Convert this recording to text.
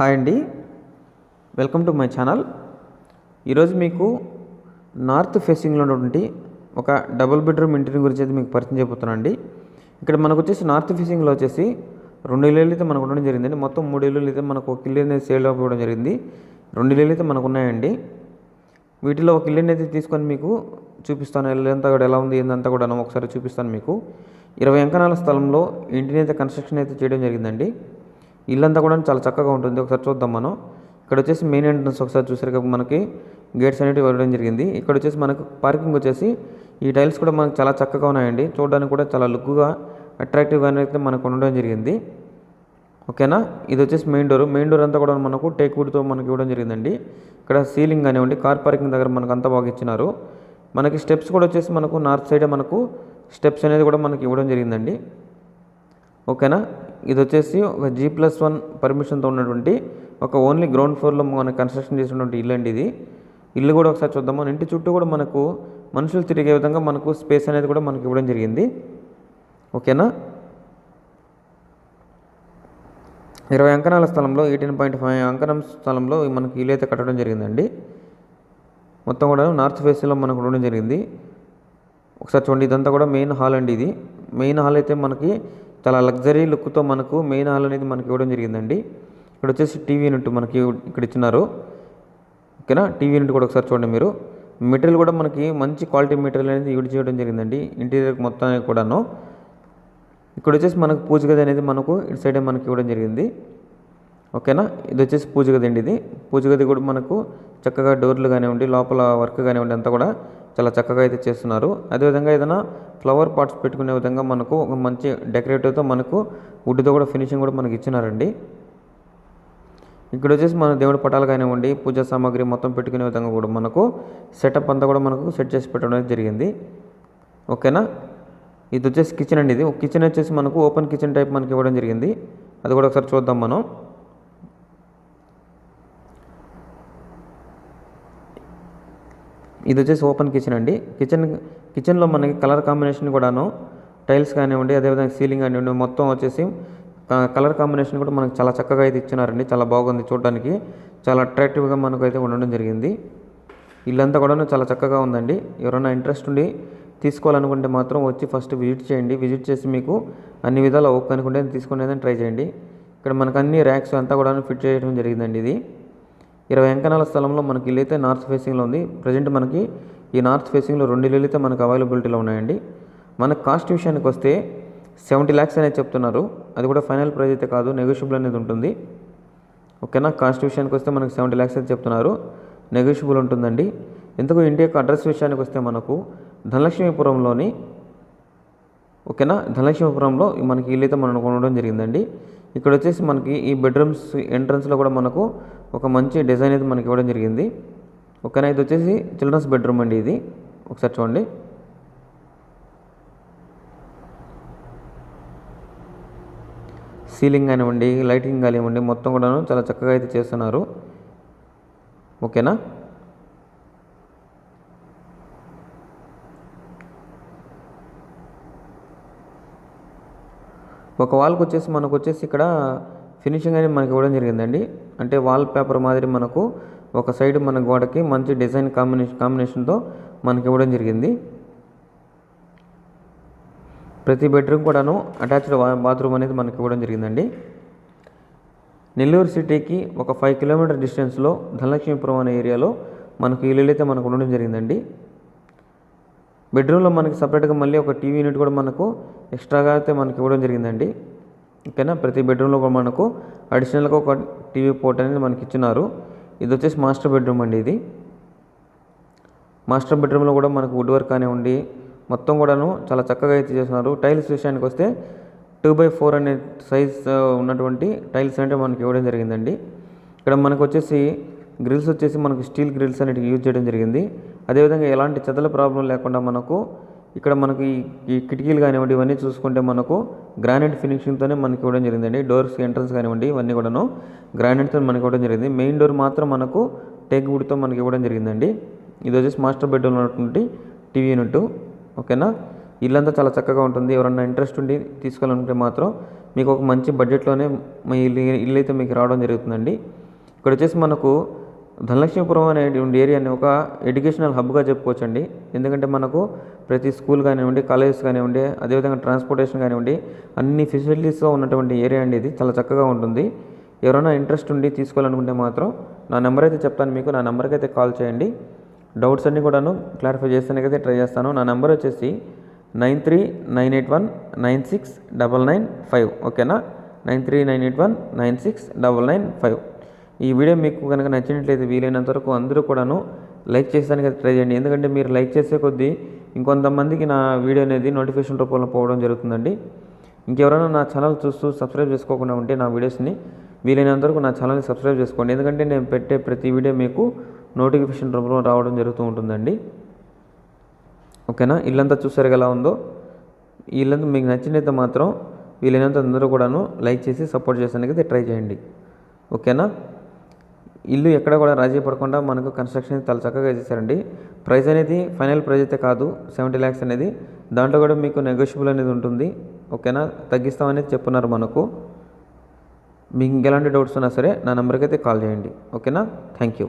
Hi అండి. Welcome to my channel. ఈరోజు మీకు నార్త్ ఫేసింగ్లో ఉన్నటువంటి ఒక డబుల్ బెడ్రూమ్ ఇంటిని గురించి అయితే మీకు పరిచయం చెబుతున్నాను అండి. ఇక్కడ మనకు వచ్చేసి నార్త్ ఫేసింగ్లో వచ్చేసి రెండు ఇళ్ళు అయితే మనకు ఉండడం జరిగిందండి. మొత్తం మూడు ఇళ్ళు అయితే మనకు ఒక ఇల్లు అనేది సేల్ అవ్వడం జరిగింది. రెండు ఇళ్ళు అయితే మనకు ఉన్నాయండి. వీటిలో ఒక ఇల్లుని అయితే తీసుకొని మీకు చూపిస్తాను. ఇల్లంతా కూడా ఎలా ఉంది ఏందంతా కూడా ఒకసారి చూపిస్తాను మీకు. ఇరవై అంకణాల స్థలంలో ఇంటిని అయితే కన్స్ట్రక్షన్ అయితే చేయడం జరిగిందండి. ఇల్లంతా కూడా చాలా చక్కగా ఉంటుంది. ఒకసారి చూద్దాం మనం. ఇక్కడ వచ్చేసి మెయిన్ ఎంట్రన్స్ ఒకసారి చూసారు మనకి. గేట్స్ అనేవి ఇవ్వడం జరిగింది. ఇక్కడ వచ్చేసి మనకు పార్కింగ్ వచ్చేసి ఈ టైల్స్ కూడా మనకు చాలా చక్కగా ఉన్నాయండి. చూడడానికి కూడా చాలా లుక్గా అట్రాక్టివ్గా అయితే మనకు ఉండడం జరిగింది. ఓకేనా? ఇది వచ్చేసి మెయిన్ డోర్. మెయిన్ డోర్ అంతా కూడా మనకు టేక్ వుడ్తో మనకి ఇవ్వడం జరిగిందండి. ఇక్కడ సీలింగ్ కానివ్వండి కార్ పార్కింగ్ దగ్గర మనకు అంతా బాగా ఇచ్చినారు. మనకి స్టెప్స్ కూడా వచ్చేసి మనకు నార్త్ సైడే మనకు స్టెప్స్ అనేది కూడా మనకి ఇవ్వడం జరిగిందండి. ఓకేనా? ఇది వచ్చేసి ఒక జీ ప్లస్ వన్ పర్మిషన్తో ఉన్నటువంటి ఒక ఓన్లీ గ్రౌండ్ ఫ్లోర్లో మనకి కన్స్ట్రక్షన్ చేసినటువంటి ఇల్లు అండి ఇది. ఇల్లు కూడా ఒకసారి చూద్దాము. ఇంటి చుట్టూ కూడా మనకు మనుషులు తిరిగే విధంగా మనకు స్పేస్ అనేది కూడా మనకి ఇవ్వడం జరిగింది. ఓకేనా ఇరవై అంకణాల స్థలంలో ఎయిటీన్ పాయింట్ ఫైవ్ అంకణం స్థలంలో మనకి ఇల్లు అయితే కట్టడం జరిగిందండి. మొత్తం కూడా నార్త్ ఫేస్లో మనకు ఉండడం జరిగింది. ఒకసారి చూడండి ఇదంతా కూడా మెయిన్ హాల్ అండి ఇది. మెయిన్ హాల్ అయితే మనకి చాలా లగ్జరీ లుక్తో మనకు మెయిన్ హాల్ అనేది మనకి ఇవ్వడం జరిగిందండి. ఇక్కడ వచ్చేసి టీవీ యూనిట్ మనకి ఇక్కడ ఇచ్చినారు. ఓకేనా? టీవీ యూనిట్ కూడా ఒకసారి చూడండి మీరు. మెటీరియల్ కూడా మనకి మంచి క్వాలిటీ మెటీరియల్ అనేది యూజ్ చేయడం జరిగిందండి. ఇంటీరియర్ మొత్తానికి కూడాను. ఇక్కడ వచ్చేసి మనకు పూజ గది అనేది మనకు ఇటు సైడే మనకి ఇవ్వడం జరిగింది. ఓకేనా? ఇది వచ్చేసి పూజ గది అండి ఇది. పూజ గది కూడా మనకు చక్కగా డోర్లు కానివ్వండి లోపల వర్క్ కానివ్వండి అంతా కూడా చాలా చక్కగా అయితే చేస్తున్నారు. అదేవిధంగా ఏదైనా ఫ్లవర్ పాట్స్ పెట్టుకునే విధంగా మనకు ఒక మంచి డెకరేటివ్తో మనకు వుడ్తో కూడా ఫినిషింగ్ కూడా మనకి ఇచ్చినారండి. ఇక్కడ వచ్చేసి మన దేవుడి పటాలు కానివ్వండి పూజా సామాగ్రి మొత్తం పెట్టుకునే విధంగా కూడా మనకు సెటప్ అంతా కూడా మనకు సెట్ చేసి పెట్టడం జరిగింది. ఓకేనా? ఇది వచ్చేసి కిచెన్ అండి ఇది. కిచెన్ వచ్చేసి మనకు ఓపెన్ కిచెన్ టైప్ మనకి ఇవ్వడం జరిగింది. అది కూడా ఒకసారి చూద్దాం మనం. ఇది వచ్చేసి ఓపెన్ కిచెన్ అండి. కిచెన్ కిచెన్లో మనకి కలర్ కాంబినేషన్ కూడాను టైల్స్ కానివ్వండి అదేవిధంగా సీలింగ్ కానివ్వండి మొత్తం వచ్చేసి కలర్ కాంబినేషన్ కూడా మనకు చాలా చక్కగా అయితే ఇచ్చినారండి. చాలా బాగుంది చూడడానికి. చాలా అట్రాక్టివ్గా మనకు అయితే ఉండడం జరిగింది. ఇల్లంతా కూడా చాలా చక్కగా ఉందండి. ఎవరైనా ఇంట్రెస్ట్ ఉండి తీసుకోవాలనుకుంటే మాత్రం వచ్చి ఫస్ట్ విజిట్ చేయండి. విజిట్ చేసి మీకు అన్ని విధాలు ఓకే అనుకుంటే తీసుకునేదని ట్రై చేయండి. ఇక్కడ మనకు అన్ని ర్యాక్స్ అంతా కూడా ఫిట్ చేయడం జరిగిందండి ఇది. ఇరవై అంకణాల స్థలంలో మనకి ఇల్లు అయితే నార్త్ ఫేసింగ్లో ఉంది. ప్రజెంట్ మనకి ఈ నార్త్ ఫేసింగ్లో రెండు ఇల్లు అయితే మనకు అవైలబిలిటీలో ఉన్నాయండి. మనకు కాస్ట్ విషయానికి వస్తే సెవెంటీ ల్యాక్స్ అనేది చెప్తున్నారు. అది కూడా ఫైనల్ ప్రైజ్ అయితే కాదు నెగోషియబుల్ అనేది ఉంటుంది. ఓకేనా? కాస్ట్ విషయానికి వస్తే మనకు సెవెంటీ ల్యాక్స్ అయితే చెప్తున్నారు. నెగోషియబుల్ ఉంటుందండి. ఎందుకు ఇంటి యొక్క అడ్రస్ విషయానికి వస్తే మనకు ధనలక్ష్మీపురంలోని ఓకేనా? ధనలక్ష్మీపురంలో మనకి ఇల్లు అయితే మనం కొనడం జరిగిందండి. ఇక్కడ వచ్చేసి మనకి ఈ బెడ్రూమ్స్ ఎంట్రన్స్లో కూడా మనకు ఒక మంచి డిజైన్ అయితే మనకి ఇవ్వడం జరిగింది. ఓకేనా? ఇది వచ్చేసి చిల్డ్రన్స్ బెడ్రూమ్ అండి ఇది. ఒకసారి చూడండి. సీలింగ్ కానివ్వండి లైటింగ్ కానివ్వండి మొత్తం కూడాను చాలా చక్కగా అయితే చేస్తున్నారు. ఓకేనా? ఒక వాల్కి వచ్చేసి మనకు వచ్చేసి ఇక్కడ ఫినిషింగ్ అనేది మనకి ఇవ్వడం జరిగిందండి. అంటే వాల్ పేపర్ మాదిరి మనకు ఒక సైడ్ మన గోడకి మంచి డిజైన్ కాంబినేషన్ కాంబినేషన్తో మనకి ఇవ్వడం జరిగింది. ప్రతి బెడ్రూమ్ కూడాను అటాచ్డ్ బాత్రూమ్ అనేది మనకి ఇవ్వడం జరిగిందండి. నెల్లూరు సిటీకి ఒక ఫైవ్ కిలోమీటర్ డిస్టెన్స్లో ధనలక్ష్మీపురం అనే ఏరియాలో మనకు ఇల్లు అయితే మనకు ఉండడం జరిగిందండి. బెడ్రూమ్లో మనకి సపరేట్గా మళ్ళీ ఒక టీవీ యూనిట్ కూడా మనకు ఎక్స్ట్రాగా అయితే మనకి ఇవ్వడం జరిగిందండి. ఓకేనా? ప్రతి బెడ్రూమ్లో కూడా మనకు అడిషనల్గా ఒక టీవీ పోర్ట్ అనేది మనకి ఇచ్చినారు. ఇది వచ్చేసి మాస్టర్ బెడ్రూమ్ అండి ఇది. మాస్టర్ బెడ్రూమ్లో కూడా మనకు వుడ్ వర్క్ ఉండి మొత్తం కూడాను చాలా చక్కగా అయితే చేస్తున్నారు టైల్స్ విషయానికి వస్తే టూ బై ఫోర్ అనే సైజ్ ఉన్నటువంటి టైల్స్ అంటే మనకి ఇవ్వడం జరిగిందండి. ఇక్కడ మనకు వచ్చేసి గ్రిల్స్ వచ్చేసి మనకు స్టీల్ గ్రిల్స్ అనేటివి యూజ్ చేయడం జరిగింది. అదేవిధంగా ఎలాంటి చెదల ప్రాబ్లం లేకుండా మనకు ఇక్కడ మనకి ఈ కిటికీలు కానివ్వండి ఇవన్నీ చూసుకుంటే మనకు గ్రానైట్ ఫినిషింగ్తోనే మనకి ఇవ్వడం జరిగిందండి. డోర్స్ ఎంట్రన్స్ కానివ్వండి ఇవన్నీ కూడాను గ్రానైట్తో మనకి ఇవ్వడం జరిగింది. మెయిన్ డోర్ మాత్రం మనకు టేక్ వుడ్తో మనకి ఇవ్వడం జరిగిందండి. ఇది వచ్చేసి మాస్టర్ బెడ్రూమ్ ఉన్నటువంటి టీవీ యూనిట్ ఓకేనా ఇల్లంతా చాలా చక్కగా ఉంటుంది. ఎవరన్నా ఇంట్రెస్ట్ ఉండి తీసుకోవాలనుకుంటే మాత్రం మీకు ఒక మంచి బడ్జెట్లోనే మీ ఇల్లు ఇల్లు అయితే మీకు రావడం జరుగుతుందండి. ఇక్కడ వచ్చేసి మనకు ధనలక్ష్మీపురం అనే ఏరియాని ఒక ఎడ్యుకేషనల్ హబ్గా చెప్పుకోవచ్చండి. ఎందుకంటే మనకు ప్రతి స్కూల్ కానివ్వండి కాలేజెస్ కానివ్వండి అదేవిధంగా ట్రాన్స్పోర్టేషన్ కానివ్వండి అన్ని ఫెసిలిటీస్తో ఉన్నటువంటి ఏరియా అండి ఇది. చాలా చక్కగా ఉంటుంది. ఎవరైనా ఇంట్రెస్ట్ ఉండి తీసుకోవాలనుకుంటే మాత్రం నా నెంబర్ అయితే చెప్తాను మీకు. నా నెంబర్కి అయితే కాల్ చేయండి. డౌట్స్ అన్నీ కూడాను క్లారిఫై చేస్తానికైతే ట్రై చేస్తాను. నా నెంబర్ వచ్చేసి nine three nine eight one nine six double nine five. ఓకేనా? Nine three nine eight one nine six double nine five. ఈ వీడియో మీకు కనుక నచ్చినట్లయితే వీలైనంత వరకు అందరూ కూడాను లైక్ చేసేదానికి అయితే ట్రై చేయండి. ఎందుకంటే మీరు లైక్ చేసే కొద్దీ ఇంకొంతమందికి నా వీడియో అనేది నోటిఫికేషన్ రూపంలో పోవడం జరుగుతుందండి. ఇంకెవరైనా నా ఛానల్ చూస్తూ సబ్స్క్రైబ్ చేసుకోకుండా ఉంటే నా వీడియోస్ని వీలైనంత వరకు నా ఛానల్ని సబ్స్క్రైబ్ చేసుకోండి. ఎందుకంటే నేను పెట్టే ప్రతి వీడియో మీకు నోటిఫికేషన్ రూపంలో రావడం జరుగుతూ ఉంటుందండి. ఓకేనా? ఇల్లంతా చూసారు ఎలా ఉందో? ఇల్లంతా మీకు నచ్చినైతే మాత్రం వీలైనంత అందరూ కూడాను లైక్ చేసి సపోర్ట్ చేసానికి ట్రై చేయండి. ఓకేనా? ఇల్లు ఎక్కడ కూడా రాజీ పడకుండా మనకు కన్స్ట్రక్షన్ చాలా చక్కగా చేశారండి. ప్రైస్ అనేది ఫైనల్ ప్రైస్ అయితే కాదు సెవెంటీ ల్యాక్స్ అనేది. దాంట్లో కూడా మీకు నెగోషియబుల్ అనేది ఉంటుంది. ఓకేనా తగ్గిస్తామనేది చెప్పున్నారు మనకు. మీకు ఇంకెలాంటి డౌట్స్ ఉన్నా సరే నా నెంబర్కి అయితే కాల్ చేయండి. ఓకేనా థ్యాంక్ యూ